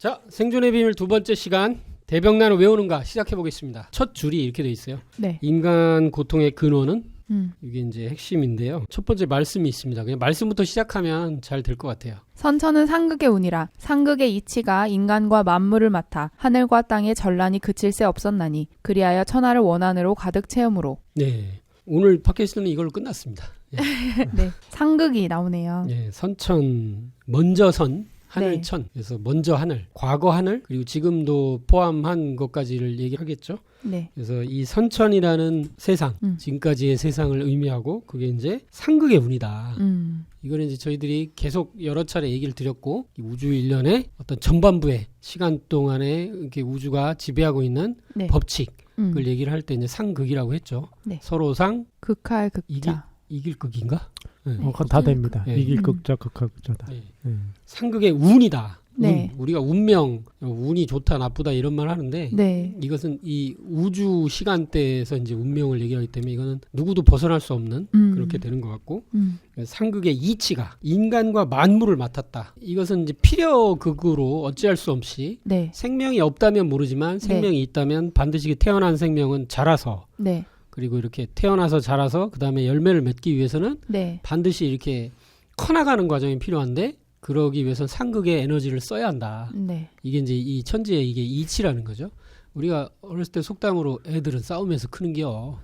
자, 생존의 비밀 두 번째 시간 대병난을 외우는가 시작해 보겠습니다. 첫 줄이 이렇게 돼 있어요. 네. 인간 고통의 근원은 음. 이게 이제 핵심인데요. 첫 번째 말씀이 있습니다. 그냥 말씀부터 시작하면 잘 될 것 같아요. 선천은 상극의 운이라 상극의 이치가 인간과 만물을 맡아 하늘과 땅의 전란이 그칠 새 없었나니 그리하여 천하를 원한으로 가득 채우므로 네. 오늘 팟캐스트는 이걸로 끝났습니다. 네 상극이 나오네요. 예, 선천 먼저 선 하늘천 그래서 먼저 하늘 과거 하늘 그리고 지금도 포함한 것까지를 얘기하겠죠. 네. 그래서 이 선천이라는 세상 음. 지금까지의 세상을 의미하고 그게 이제 상극의 운이다. 음. 이거는 이제 저희들이 계속 여러 차례 얘기를 드렸고 이 우주 일련의 어떤 전반부의 시간 동안에 이렇게 우주가 지배하고 있는 네. 법칙 음. 그걸 얘기를 할 때 이제 상극이라고 했죠. 네. 서로상 극할 이길 극자. 이길 극인가? 네. 네. 어, 다 됩니다. 예. 이길 음. 극자, 극하 극자다. 네. 예. 상극의 운이다. 네. 운. 우리가 운명, 운이 좋다 나쁘다 이런 말 하는데 네. 이것은 이 우주 시간대에서 이제 운명을 얘기하기 때문에 이거는 누구도 벗어날 수 없는 음. 그렇게 되는 것 같고 음. 상극의 이치가 인간과 만물을 맡았다. 이것은 이제 필요극으로 어찌할 수 없이 네. 생명이 없다면 모르지만 생명이 있다면 반드시 태어난 생명은 자라서 네. 그리고 이렇게 태어나서 자라서 그 다음에 열매를 맺기 위해서는 네. 반드시 이렇게 커나가는 과정이 필요한데 그러기 위해서는 상극의 에너지를 써야 한다. 네. 이게 이제 이 천지의 이게 이치라는 거죠. 우리가 어렸을 때 속담으로 애들은 싸우면서 크는겨.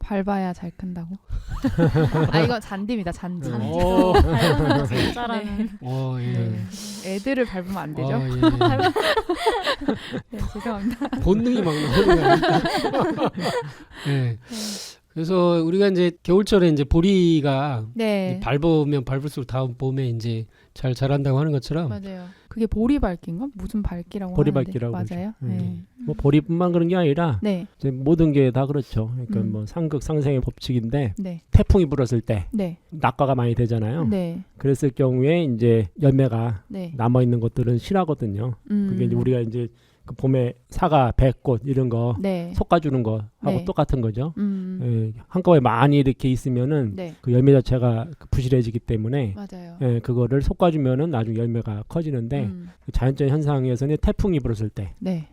밟아야 잘 큰다고. 아 이건 잔디입니다. 잔디. 잔디. 네. 오. 진짜라는 어, 예. 네. 애들을 밟으면 안 되죠. 어, 예. 네, 죄송합니다. 본능이 막 나오는. 예. 그래서 우리가 이제 겨울철에 이제 보리가 네. 밟으면 밟을수록 다음 봄에 이제 잘 자란다고 하는 것처럼 맞아요. 그게 보리 밟기인가? 무슨 밟기라고 보리 하는데. 밟기라고 맞아요. 그러죠. 네. 뭐 보리뿐만 그런 게 아니라 네. 이제 모든 게 다 그렇죠. 그러니까 음. 뭐 상극 상생의 법칙인데 네. 태풍이 불었을 때 네. 낙과가 많이 되잖아요. 네. 그랬을 경우에 이제 열매가 네. 남아 있는 것들은 실하거든요. 음. 그게 이제 우리가 이제 그 봄에 사과, 배꽃 이런 거 네. 솎아주는 거 하고 네. 똑같은 거죠. 음. 예, 한꺼번에 많이 이렇게 있으면은 네. 그 열매 자체가 그 부실해지기 때문에 맞아요. 예, 그거를 솎아주면은 나중에 열매가 커지는데 음. 그 자연적 현상에서는 태풍이 불었을 때 네.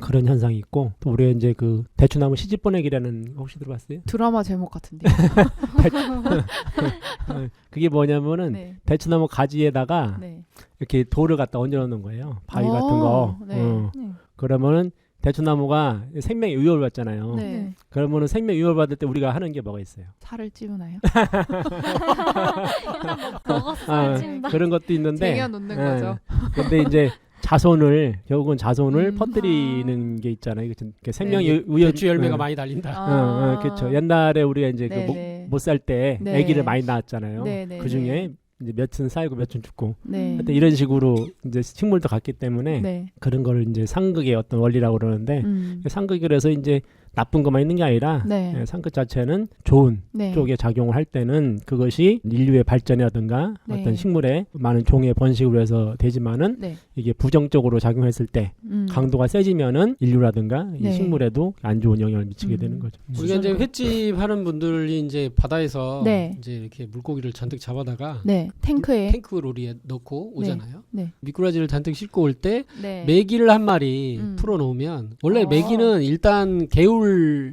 그런 현상이 있고 또 우리가 이제 그 대추나무 시집 보내기라는 거 혹시 들어봤어요? 드라마 제목 같은데. 어, 그게 뭐냐면은 네. 대추나무 가지에다가 네. 이렇게 돌을 갖다 얹어 놓는 거예요. 바위 어, 같은 거. 네. 어. 네. 그러면은 대추나무가 생명의 위협을 받잖아요. 네. 그러면은 생명 위협을 받을 때 우리가 하는 게 뭐가 있어요? 살을 찌우나요? 먹었어 아, 찐다. 그런 것도 있는데 쟁여 놓는 예. 거죠. 근데 이제 자손을 결국은 자손을 음. 퍼뜨리는 게 있잖아요. 이게 좀 이렇게 생명 네. 위- 위협 대추 열매가 어. 많이 달린다. 아. 어, 어, 그렇죠. 옛날에 우리가 이제 네, 그 네. 못살 때 네. 아기를 많이 낳았잖아요. 네, 네, 그 중에 네. 이제 몇은 살고 몇은 죽고. 네. 하여튼 이런 식으로 이제 식물도 같기 때문에 네. 그런 거를 이제 상극의 어떤 원리라고 그러는데 음. 상극이라서 이제 나쁜 것만 있는 게 아니라 네. 예, 상극 자체는 좋은 네. 쪽에 작용을 할 때는 그것이 인류의 발전이라든가 네. 어떤 식물의 많은 종의 번식으로 해서 되지만은 네. 이게 부정적으로 작용했을 때 음. 강도가 세지면은 인류라든가 이 네. 식물에도 안 좋은 영향을 미치게 음. 되는 거죠. 우리가 이제 횟집 하는 분들이 이제 바다에서 네. 이제 이렇게 물고기를 잔뜩 잡아다가 네. 탱크에 탱크 로리에 넣고 오잖아요. 네. 미꾸라지를 잔뜩 싣고 올때 네. 메기를 한 마리 음. 풀어 놓으면 원래 어. 메기는 일단 개울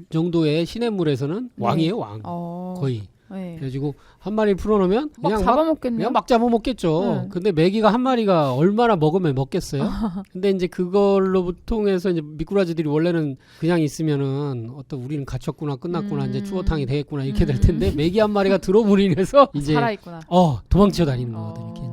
정도의 시냇물에서는 네. 왕이에요 왕 어. 거의 네. 그래가지고 한 마리 풀어 놓으면 막 그냥 막 잡아먹겠네요. 그냥 막 잡아먹겠죠. 네. 근데 메기가 한 마리가 얼마나 먹으면 먹겠어요? 근데 이제 그걸로 통해서 이제 미꾸라지들이 원래는 그냥 있으면은 어떤 우리는 갇혔구나 끝났구나 음. 이제 추어탕이 되겠구나 이렇게 될 음. 텐데 메기 한 마리가 들어버리면서 이제 살아있구나. 어 도망쳐 다니는 거거든 어. 이렇게 이제.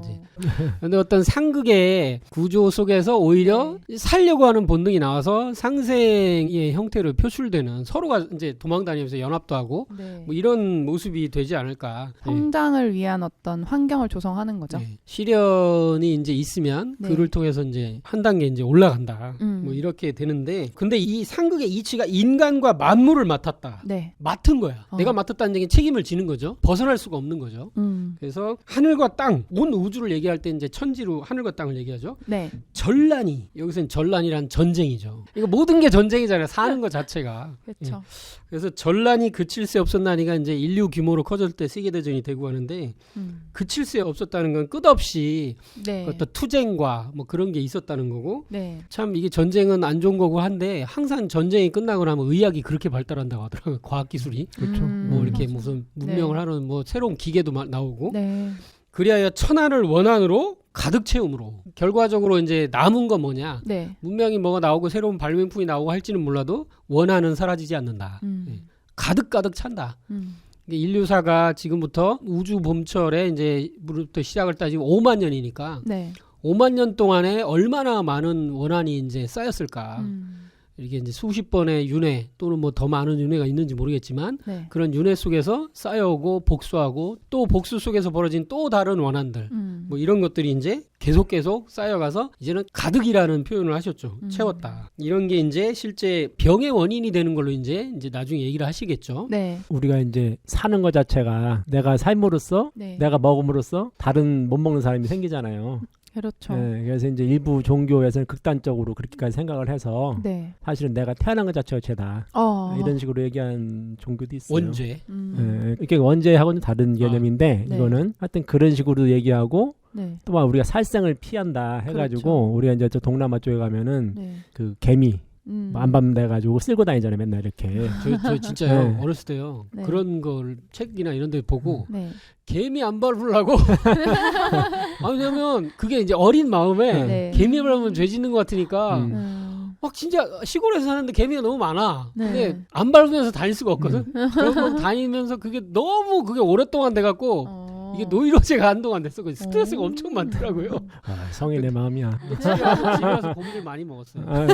근데 어떤 상극의 구조 속에서 오히려 살려고 하는 본능이 나와서 상생의 형태로 표출되는 서로가 이제 도망 다니면서 연합도 하고 네. 뭐 이런 모습이 되지 않을까. 예. 성장을 위한 어떤 환경을 조성하는 거죠. 네. 시련이 이제 있으면 네. 그를 통해서 이제 한 단계 이제 올라간다. 음. 뭐 이렇게 되는데 근데 이 상극의 이치가 인간과 만물을 맡았다. 네. 맡은 거야. 어. 내가 맡았다는 얘기는 책임을 지는 거죠. 벗어날 수가 없는 거죠. 음. 음. 그래서 하늘과 땅, 온 우주를 얘기 할 때 이제 천지로 하늘과 땅을 얘기하죠. 네. 전란이 여기서는 전란이란 전쟁이죠. 이거 모든 게 전쟁이잖아요. 사는 것 자체가. 그렇죠. 그래서 전란이 그칠 새 없었나니가 이제 인류 규모로 커질 때 세계 대전이 되고 하는데 음. 그칠 새 없었다는 건 끝없이 네. 어떤 투쟁과 뭐 그런 게 있었다는 거고 네. 참 이게 전쟁은 안 좋은 거고 한데 항상 전쟁이 끝나고 나면 의학이 그렇게 발달한다고 하더라고요. 과학 기술이 그렇죠. 음. 뭐 이렇게 맞아. 무슨 문명을 네. 하는 뭐 새로운 기계도 마- 나오고 네. 그리하여 천하를 원한으로 가득 채움으로 결과적으로 이제 남은 건 뭐냐 네. 문명이 뭐가 나오고 새로운 발명품이 나오고 할지는 몰라도 원한은 사라지지 않는다 음. 네. 가득 가득 찬다 음. 인류사가 지금부터 우주 봄철에 이제 부터 시작을 따지면 5만 년이니까 네. 5만 년 동안에 얼마나 많은 원한이 이제 쌓였을까 음. 이게 이제 수십 번의 윤회 또는 뭐 더 많은 윤회가 있는지 모르겠지만 네. 그런 윤회 속에서 쌓여오고 복수하고 또 복수 속에서 벌어진 또 다른 원한들 음. 뭐 이런 것들이 이제 계속 계속 쌓여가서 이제는 가득이라는 표현을 하셨죠. 음. 채웠다. 이런 게 이제 실제 병의 원인이 되는 걸로 이제 이제 나중에 얘기를 하시겠죠. 네. 우리가 이제 사는 것 자체가 내가 삶으로써 네. 내가 먹음으로써 다른 못 먹는 사람이 생기잖아요. 그렇죠. 네, 그래서 이제 일부 종교에서는 극단적으로 그렇게까지 생각을 해서 네. 사실은 내가 태어난 것 자체가 죄다 어. 이런 식으로 얘기한 종교도 있어요. 원죄. 음. 네, 이게 원죄하고는 다른 개념인데 네. 이거는 하여튼 그런 식으로 얘기하고 네. 또막 우리가 살생을 피한다 해가지고 그렇죠. 우리가 이제 저 동남아 쪽에 가면은 네. 그 개미 음. 안밤 돼가지고 쓸고 다니잖아요 맨날 이렇게 저, 저 진짜요. 네. 어렸을 때요. 네. 그런 걸 책이나 이런 데 보고 네. 개미 안 밟으려고. 아, 왜냐면 그게 이제 어린 마음에 네. 개미 밟으면 죄 짓는 것 같으니까 음. 음. 막 진짜 시골에서 사는데 개미가 너무 많아. 네. 근데 안 밟으면서 다닐 수가 없거든. 그러고 다니면서 그게 너무 그게 오랫동안 돼갖고 어. 이게 노이로제가 한동안 됐어. 그 스트레스가 어. 엄청 많더라고요. 아, 성인의 마음이야. 집에 와서, 집에 와서 고기를 많이 먹었어요. 아,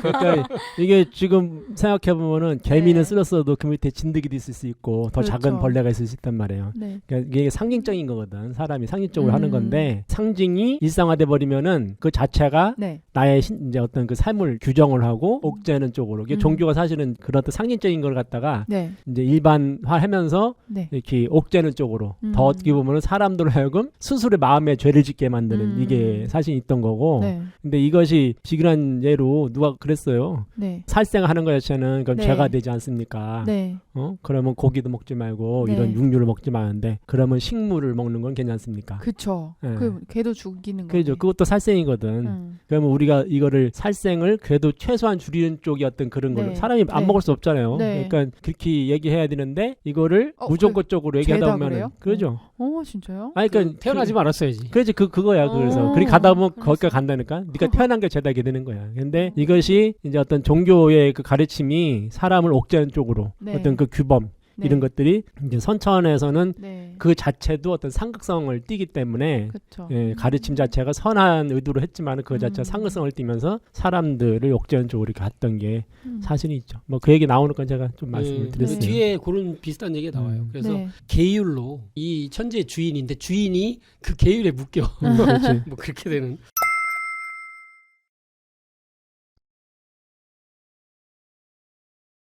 그러니까 이게 지금 생각해 보면은 개미는 네. 쓸었어도 그 밑에 진드기도 있을 수 있고 더 그렇죠. 작은 벌레가 있을 수 있단 말이에요. 네. 그러니까 이게 상징적인 거거든. 사람이 상징적으로 음. 하는 건데 상징이 일상화돼 버리면은 그 자체가 네. 나의 신- 이제 어떤 그 삶을 규정을 하고 옥죄는 쪽으로. 이게 음. 종교가 사실은 그런 어떤 상징적인 걸 갖다가 네. 이제 일반화하면서 네. 이렇게 옥죄는 쪽으로 음. 더 어떻게 보면은 사람들을 하여금 스스로의 마음에 죄를 짓게 만드는 음. 이게 사실 있던 거고. 네. 근데 이것이 비근한 예로 누가 그랬어요. 네. 살생하는 것 자체는 그럼 네. 죄가 되지 않습니까? 네. 어? 그러면 고기도 먹지 말고 네. 이런 육류를 먹지 마는데 그러면 식물을 먹는 건 괜찮습니까? 그쵸. 네. 그 걔도 죽이는 거. 그죠. 그것도 살생이거든. 음. 그러면 우리가 이거를 살생을 그래도 최소한 줄이는 쪽이 어떤 그런 걸로 네. 사람이 안 네. 먹을 수 없잖아요. 네. 그러니까 그렇게 얘기해야 되는데 이거를 어, 무조건적으로 얘기하다 죄다 보면은 그래요? 그러죠. 어, 진짜요? 아니 그러니까 그 태어나지 말았어야지. 그렇지 그 그거야 그래서 어, 그리 가다 보면. 거기까지 간다니까 네가 태어난 게 죄다게 되는 거야 근데 이것이 이제 어떤 종교의 그 가르침이 사람을 옥죄는 쪽으로 네. 어떤 그 규범 네. 이런 것들이 이제 선천에서는 네. 그 자체도 어떤 상극성을 띠기 때문에 그쵸. 예, 가르침 자체가 선한 의도로 했지만 그 자체가 음. 상극성을 띠면서 사람들을 쪽으로 이렇게 갔던 게 음. 사실이 있죠 뭐 그 얘기 나오는 건 제가 좀 말씀을 예, 드렸어요 그 뒤에 그런 비슷한 얘기가 나와요. 음. 그래서 네. 계율로 이 천지의 주인인데 주인이 그 계율에 묶여. 음, 뭐 그렇게 되는